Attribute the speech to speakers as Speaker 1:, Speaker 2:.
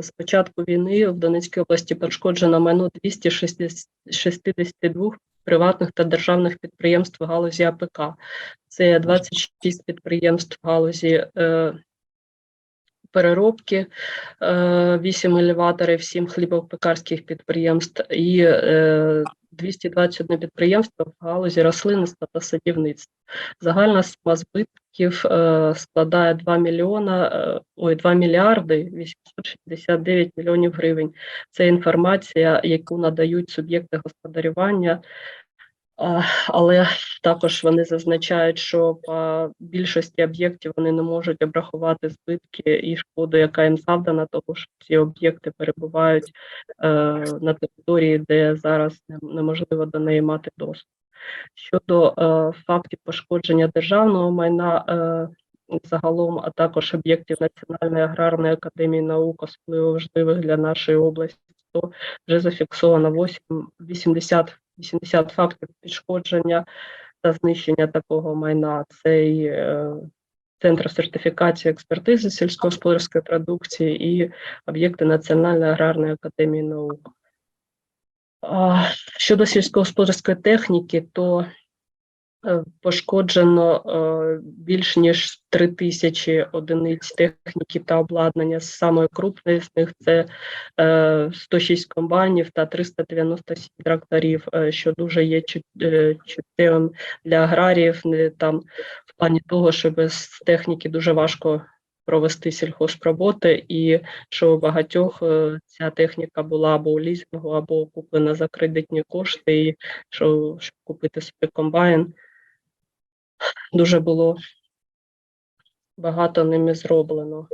Speaker 1: З початку війни в Донецькій області пошкоджено майно 262 приватних та державних підприємств галузі АПК. Це 26 підприємств галузі е, переробки, е, 8 елеваторів, 7 хлібопекарських підприємств і е, 221 підприємство в галузі рослинництва та садівництва. Загальна сума збитків складає 2 мільйона, е, ой, 2 мільярди 869 мільйонів гривень. Це інформація, яку надають суб'єкти господарювання. Але також вони зазначають, що по більшості об'єктів вони не можуть обрахувати збитки і шкоду, яка їм завдана, тому що ці об'єкти перебувають е, на території, де зараз неможливо до неї мати доступ. Щодо е, фактів пошкодження державного майна е, загалом, а також об'єктів Національної аграрної академії наук, особливо важливих для нашої області, то вже зафіксовано 8, 80, 80 фактів пошкодження та знищення такого майна. Це і е, Центр сертифікації експертизи сільськогосподарської продукції і об'єкти Національної аграрної академії наук. Щодо сільськогосподарської техніки, то е, пошкоджено е, більш ніж 3 тисячі одиниць техніки та обладнання. Саме крупне з них це е, 106 комбайнів та 397 тракторів, е, що дуже є чут- е, чуттєвим для аграріїв. Там в плані того, що без техніки дуже важко провести сільхозроботи, і що у багатьох е, ця техніка була або у лізінгу, або куплена за кредитні кошти, і що щоб купити собі комбайн, дуже було багато ними зроблено.